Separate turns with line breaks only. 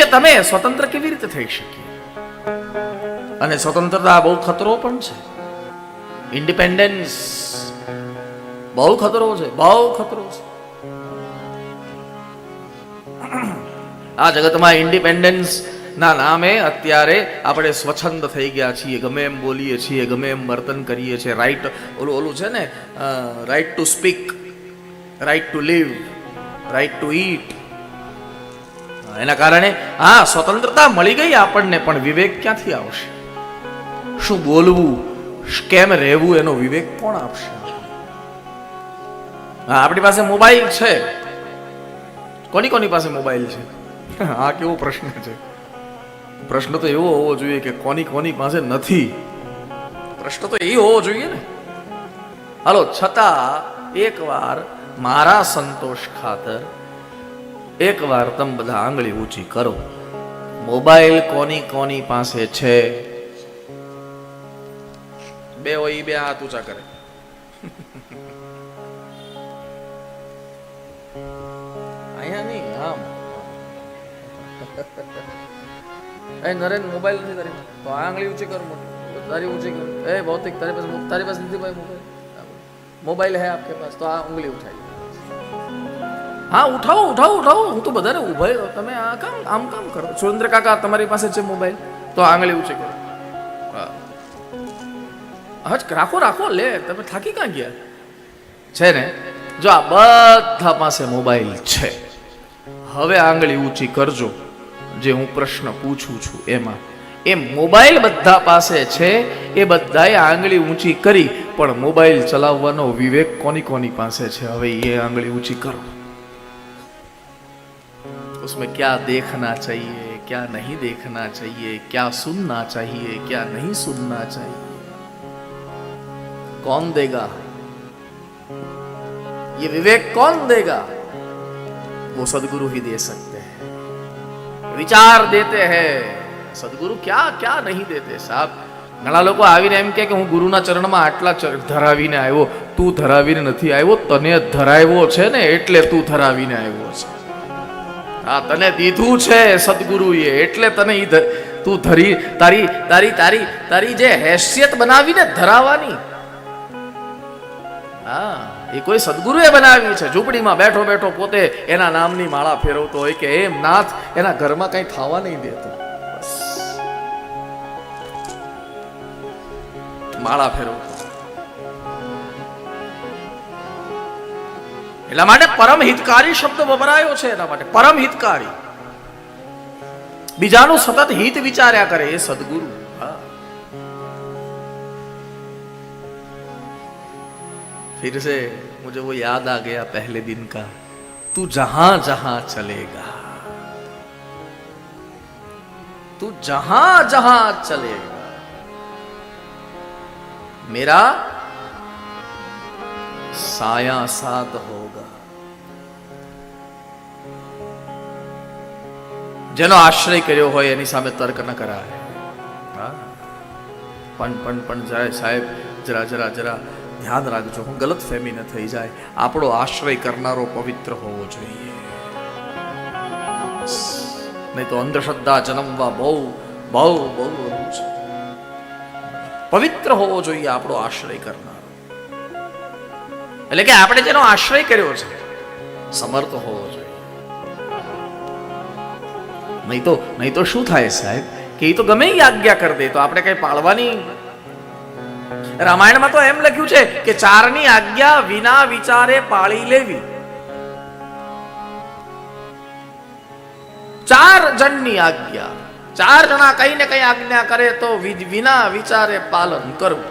કે તમે સ્વતંત્ર કેવી રીતે થઈ શકીએ? અને સ્વતંત્રતા બહુ ખતરો પણ છે. ઇન્ડિપેન્ડન્સ બહુ ખતરો છે, બહુ ખતરો છે. આ જગતમાં ઇન્ડિપેન્ડન્સ ના નામે અત્યારે આપણે સ્વચ્છંદ થઈ ગયા છીએ. ગમે એમ બોલીએ છીએ, ગમે એમ વર્તન કરીએ છીએ. રાઈટ ઓલું ઓલું છે ને right to speak right to live right to eat એના કારણે હા સ્વતંત્રતા મળી ગઈ આપણને પણ વિવેક ક્યાંથી આવશે? શું બોલવું કેમ રહેવું એનો વિવેક કોણ આપશે? હા આપણી પાસે મોબાઈલ છે. કોની કોની પાસે મોબાઈલ છે? આ કેવો પ્રશ્ન છે? પ્રશ્ન તો એવો હોવો જોઈએ કે કોની કોની પાસે નથી. પ્રશ્ન તો એ હોવો જોઈએ ને. હાલો છતાં એકવાર મારા સંતોષ ખાતર એકવાર તમે બધા આંગળી ઊંચી કરો. મોબાઈલ કોની કોની પાસે છે? બે હોય બે હાથ ઊંચા કરે. અહીંયા નહીં, આમ. એ નરેન, મોબાઈલ નથી તારી તો આંગળી ઊંચી કર મોટી. તારી ઊંચી કર. એ ભૌતિક, તારી પાસે તારી પાસે નથી ભાઈ મોબાઈલ? મોબાઈલ હે આપકે પાસ, તો આ ઉંગલી ઉઠાઈ. હા, ઉઠાવો ઉઠાવો ઉઠાવો. હું તો બધાને ઊભા તમે આ કામ, આમ કામ કરો. સુરેન્દ્ર કાકા, તમારી પાસે છે મોબાઈલ તો આંગળી ઊંચી કરો. હજ, રાખો રાખો, લે. તમે થાકી ક્યાં ગયા? છે ને? જો આ બધા પાસે મોબાઈલ છે. હવે આંગળી ઊંચી કરજો. જે હું પ્રશ્ન પૂછું છું એમાં. એ મોબાઈલ બધા પાસે છે, એ બધાએ આંગળી ઊંચી કરી. પણ મોબાઈલ ચલાવવાનો વિવેક કોની કોની પાસે છે? હવે એ આંગળી ઊંચી કરો. उसमें क्या देखना चाहिए क्या नहीं देखना चाहिए क्या सुनना चाहिए क्या नहीं सुनना चाहिए कौन देगा ये विवेक कौन देगा वो सदगुरु ही दे सकते हैं विचार देते हैं સદગુરુ ક્યાં ક્યાં નહીં દેતે સાહેબ ઘણા લોકો આવીને એમ કે કે હું ગુરુના ચરણમાં આટલા ચર- ધરાવીને આવ્યો તું ધરાવીને નથી આવ્યો તને ધરાવ્યો છે ને એટલે તું ધરાવીને આવ્યો છે આ તને દીધું છે સદગુરુએ, એટલે તને તું ધરી તારી તારી તારી તારી જે હેસિયત બનાવીને ધરાવાની. હા, એ કોઈ સદગુરુએ બનાવી છે. ઝૂંપડીમાં બેઠો બેઠો પોતે એના નામની માળા ફેરવતો હોય કે એમ નાથ એના ઘરમાં કઈ થવા નહીં દેતો. માળા ફેરવતો. એટલા માટે પરમ હિતકારી શબ્દ વપરાયો છે એના માટે પરમ હિતકારી બીજાનું સતત હિત વિચાર્યા કરે એ સદગુરુ હા फिर से मुझे वो याद आ गया पहले दिन का तू जहां जहां चलेगा तू जहां जहां चलेगा मेरा साया साथ होगा જેનો આશ્રય કર્યો હોય એની સામે તર્ક ન કરાય હા પણ પણ પણ જાય સાહેબ જરા જરા જરા ધ્યાન રાખજો હું ગલત ફેમી ન થઈ જાય આપણો આશ્રય કરનારો પવિત્ર હોવો જોઈએ નહીં તો અંધશ્રદ્ધા જન્મવા બહુ બહુ બહુ અઘરું છે પવિત્ર હોવો જોઈએ આપણો આશ્રય કરનારો એટલે કે આપણે જેનો આશ્રય કર્યો છે, સમર્થ હોવો જોઈએ. નહીં તો નહીં તો શું થાય સાહેબ? કે એ તો ગમે આજ્ઞા કરી દે, તો આપણે કઈ પાળવાની? રામાયણમાં તો એમ લખ્યું છે કે ચારની આજ્ઞા વિના વિચારે પાળી લેવી. ચાર જણની આજ્ઞા. ચાર જણા કઈ ને કઈ આજ્ઞા કરે તો વિના વિચારે પાલન કરવું.